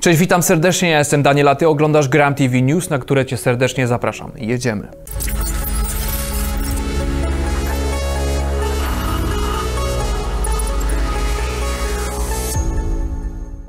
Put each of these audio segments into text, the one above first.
Cześć, witam serdecznie, ja jestem Daniel, a ty oglądasz Gram TV News, na które cię serdecznie zapraszam. Jedziemy.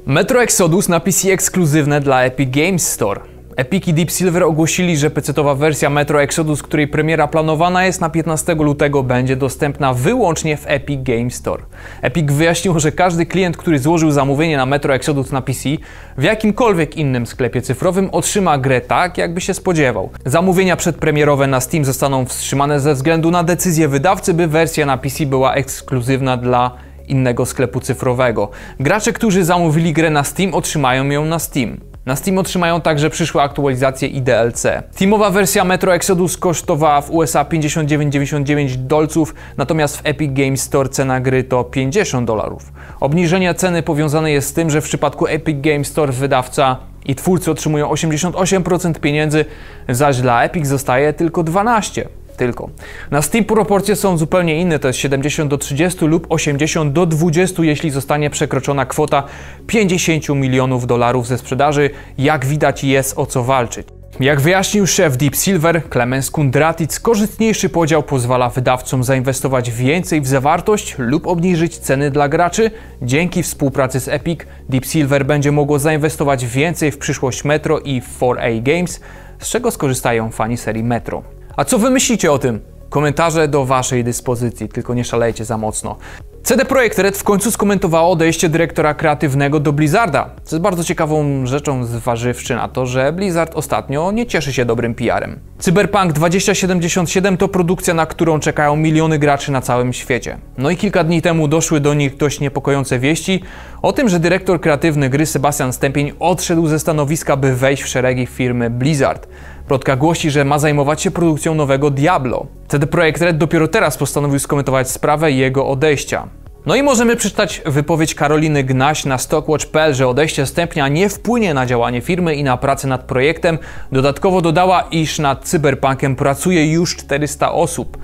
Metro Exodus na PC ekskluzywne dla Epic Games Store. Epic i Deep Silver ogłosili, że PC-towa wersja Metro Exodus, której premiera planowana jest na 15 lutego, będzie dostępna wyłącznie w Epic Games Store. Epic wyjaśnił, że każdy klient, który złożył zamówienie na Metro Exodus na PC w jakimkolwiek innym sklepie cyfrowym otrzyma grę tak, jakby się spodziewał. Zamówienia przedpremierowe na Steam zostaną wstrzymane ze względu na decyzję wydawcy, by wersja na PC była ekskluzywna dla innego sklepu cyfrowego. Gracze, którzy zamówili grę na Steam, otrzymają ją na Steam. Na Steam otrzymają także przyszłe aktualizacje i DLC. Teamowa wersja Metro Exodus kosztowała w USA 59,99 dolców, natomiast w Epic Games Store cena gry to 50 dolarów. Obniżenie ceny powiązane jest z tym, że w przypadku Epic Games Store wydawca i twórcy otrzymują 88% pieniędzy, zaś dla Epic zostaje tylko 12% tylko. Na Steam proporcje są zupełnie inne, to jest 70 do 30 lub 80 do 20, jeśli zostanie przekroczona kwota 50 milionów dolarów ze sprzedaży. Jak widać jest o co walczyć. Jak wyjaśnił szef Deep Silver, Clemens Kundratic, korzystniejszy podział pozwala wydawcom zainwestować więcej w zawartość lub obniżyć ceny dla graczy. Dzięki współpracy z Epic, Deep Silver będzie mogło zainwestować więcej w przyszłość Metro i 4A Games, z czego skorzystają fani serii Metro. A co wy myślicie o tym? Komentarze do waszej dyspozycji, tylko nie szalejcie za mocno. CD Projekt Red w końcu skomentowało odejście dyrektora kreatywnego do Blizzarda, co jest bardzo ciekawą rzeczą zważywszy na to, że Blizzard ostatnio nie cieszy się dobrym PR-em. Cyberpunk 2077 to produkcja, na którą czekają miliony graczy na całym świecie. No i kilka dni temu doszły do nich dość niepokojące wieści o tym, że dyrektor kreatywny gry Sebastian Stępień odszedł ze stanowiska, by wejść w szeregi firmy Blizzard. Plotka głosi, że ma zajmować się produkcją nowego Diablo. CD Projekt Red dopiero teraz postanowił skomentować sprawę jego odejścia. No i możemy przeczytać wypowiedź Karoliny Gnaś na Stockwatch.pl, że odejście Stępnia nie wpłynie na działanie firmy i na pracę nad projektem. Dodatkowo dodała, iż nad Cyberpunkiem pracuje już 400 osób.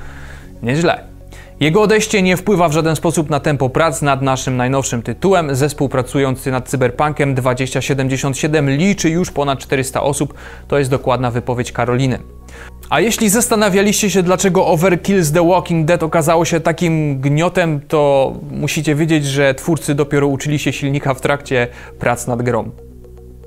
Nieźle. Jego odejście nie wpływa w żaden sposób na tempo prac nad naszym najnowszym tytułem. Zespół pracujący nad Cyberpunkiem 2077 liczy już ponad 400 osób. To jest dokładna wypowiedź Karoliny. A jeśli zastanawialiście się, dlaczego Overkill's The Walking Dead okazało się takim gniotem, to musicie wiedzieć, że twórcy dopiero uczyli się silnika w trakcie prac nad grą.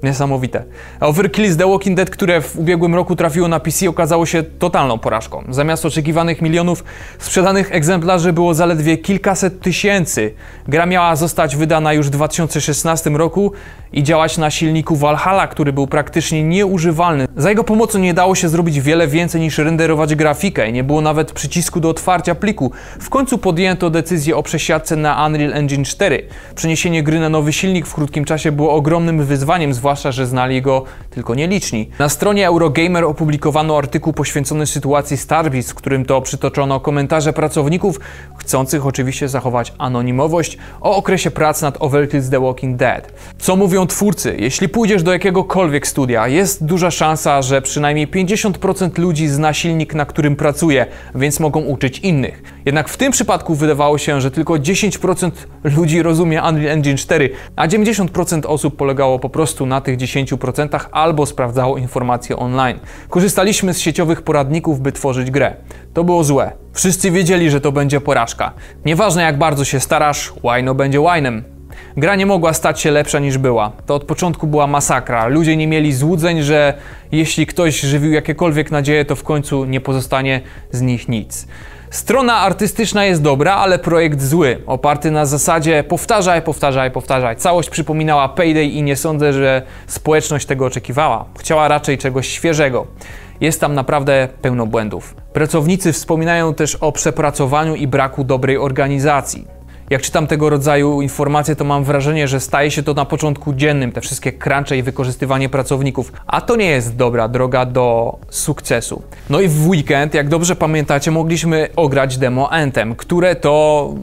Niesamowite. Overkill z The Walking Dead, które w ubiegłym roku trafiło na PC, okazało się totalną porażką. Zamiast oczekiwanych milionów sprzedanych egzemplarzy było zaledwie kilkaset tysięcy. Gra miała zostać wydana już w 2016 roku i działać na silniku Valhalla, który był praktycznie nieużywalny. Za jego pomocą nie dało się zrobić wiele więcej niż renderować grafikę i nie było nawet przycisku do otwarcia pliku. W końcu podjęto decyzję o przesiadce na Unreal Engine 4. Przeniesienie gry na nowy silnik w krótkim czasie było ogromnym wyzwaniem, zwłaszcza, że znali go tylko nieliczni. Na stronie Eurogamer opublikowano artykuł poświęcony sytuacji Starbreeze, w którym to przytoczono komentarze pracowników, chcących oczywiście zachować anonimowość, o okresie prac nad Overkill's The Walking Dead. Co mówią twórcy? Jeśli pójdziesz do jakiegokolwiek studia, jest duża szansa, że przynajmniej 50% ludzi zna silnik, na którym pracuje, więc mogą uczyć innych. Jednak w tym przypadku wydawało się, że tylko 10% ludzi rozumie Unreal Engine 4, a 90% osób polegało po prostu na tych 10% albo sprawdzało informacje online. Korzystaliśmy z sieciowych poradników, by tworzyć grę. To było złe. Wszyscy wiedzieli, że to będzie porażka. Nieważne jak bardzo się starasz, łajno będzie łajnem. Gra nie mogła stać się lepsza niż była. To od początku była masakra. Ludzie nie mieli złudzeń, że jeśli ktoś żywił jakiekolwiek nadzieje, to w końcu nie pozostanie z nich nic. Strona artystyczna jest dobra, ale projekt zły, oparty na zasadzie powtarzaj, powtarzaj, powtarzaj. Całość przypominała Payday i nie sądzę, że społeczność tego oczekiwała. Chciała raczej czegoś świeżego. Jest tam naprawdę pełno błędów. Pracownicy wspominają też o przepracowaniu i braku dobrej organizacji. Jak czytam tego rodzaju informacje, to mam wrażenie, że staje się to na początku dziennym, te wszystkie crunche i wykorzystywanie pracowników, a to nie jest dobra droga do sukcesu. No i w weekend, jak dobrze pamiętacie, mogliśmy ograć demo Anthem, które to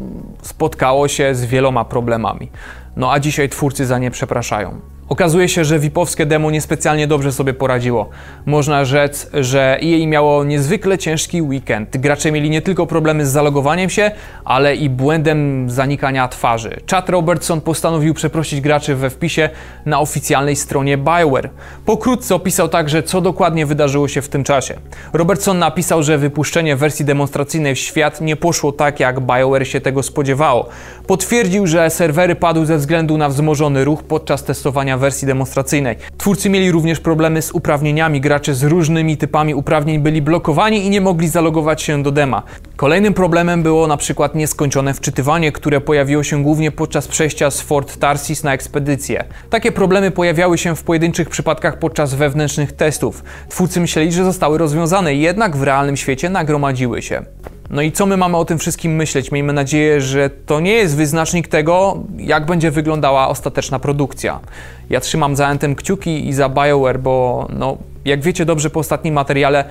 spotkało się z wieloma problemami. No a dzisiaj twórcy za nie przepraszają. Okazuje się, że VIP-owskie demo niespecjalnie dobrze sobie poradziło. Można rzec, że EA miało niezwykle ciężki weekend. Gracze mieli nie tylko problemy z zalogowaniem się, ale i błędem zanikania twarzy. Chad Robertson postanowił przeprosić graczy we wpisie na oficjalnej stronie BioWare. Pokrótce opisał także, co dokładnie wydarzyło się w tym czasie. Robertson napisał, że wypuszczenie wersji demonstracyjnej w świat nie poszło tak, jak BioWare się tego spodziewało. Potwierdził, że serwery padły ze względu na wzmożony ruch podczas testowania wersji demonstracyjnej. Twórcy mieli również problemy z uprawnieniami. Gracze z różnymi typami uprawnień byli blokowani i nie mogli zalogować się do dema. Kolejnym problemem było na przykład nieskończone wczytywanie, które pojawiło się głównie podczas przejścia z Fort Tarsis na ekspedycję. Takie problemy pojawiały się w pojedynczych przypadkach podczas wewnętrznych testów. Twórcy myśleli, że zostały rozwiązane, jednak w realnym świecie nagromadziły się. No i co my mamy o tym wszystkim myśleć? Miejmy nadzieję, że to nie jest wyznacznik tego, jak będzie wyglądała ostateczna produkcja. Ja trzymam za Anthem kciuki i za BioWare, bo no, jak wiecie dobrze po ostatnim materiale,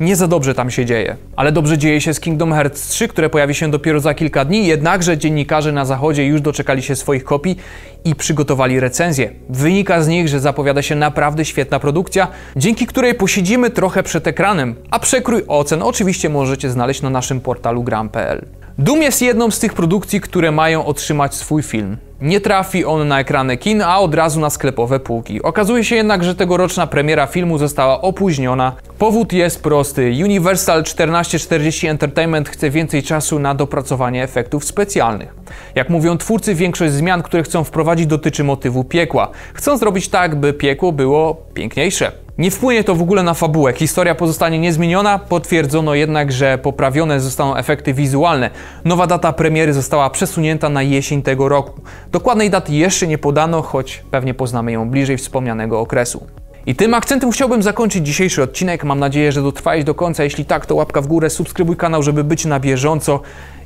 nie za dobrze tam się dzieje. Ale dobrze dzieje się z Kingdom Hearts 3, które pojawi się dopiero za kilka dni, jednakże dziennikarze na zachodzie już doczekali się swoich kopii i przygotowali recenzję. Wynika z nich, że zapowiada się naprawdę świetna produkcja, dzięki której posiedzimy trochę przed ekranem, a przekrój ocen oczywiście możecie znaleźć na naszym portalu gram.pl. Doom jest jedną z tych produkcji, które mają otrzymać swój film. Nie trafi on na ekrany kin, a od razu na sklepowe półki. Okazuje się jednak, że tegoroczna premiera filmu została opóźniona. Powód jest prosty. Universal 1440 Entertainment chce więcej czasu na dopracowanie efektów specjalnych. Jak mówią twórcy, większość zmian, które chcą wprowadzić dotyczy motywu piekła. Chcą zrobić tak, by piekło było piękniejsze. Nie wpłynie to w ogóle na fabułę. Historia pozostanie niezmieniona, potwierdzono jednak, że poprawione zostaną efekty wizualne. Nowa data premiery została przesunięta na jesień tego roku. Dokładnej daty jeszcze nie podano, choć pewnie poznamy ją bliżej wspomnianego okresu. I tym akcentem chciałbym zakończyć dzisiejszy odcinek. Mam nadzieję, że dotrwałeś do końca. Jeśli tak, to łapka w górę, subskrybuj kanał, żeby być na bieżąco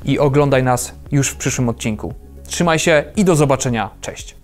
i oglądaj nas już w przyszłym odcinku. Trzymaj się i do zobaczenia. Cześć.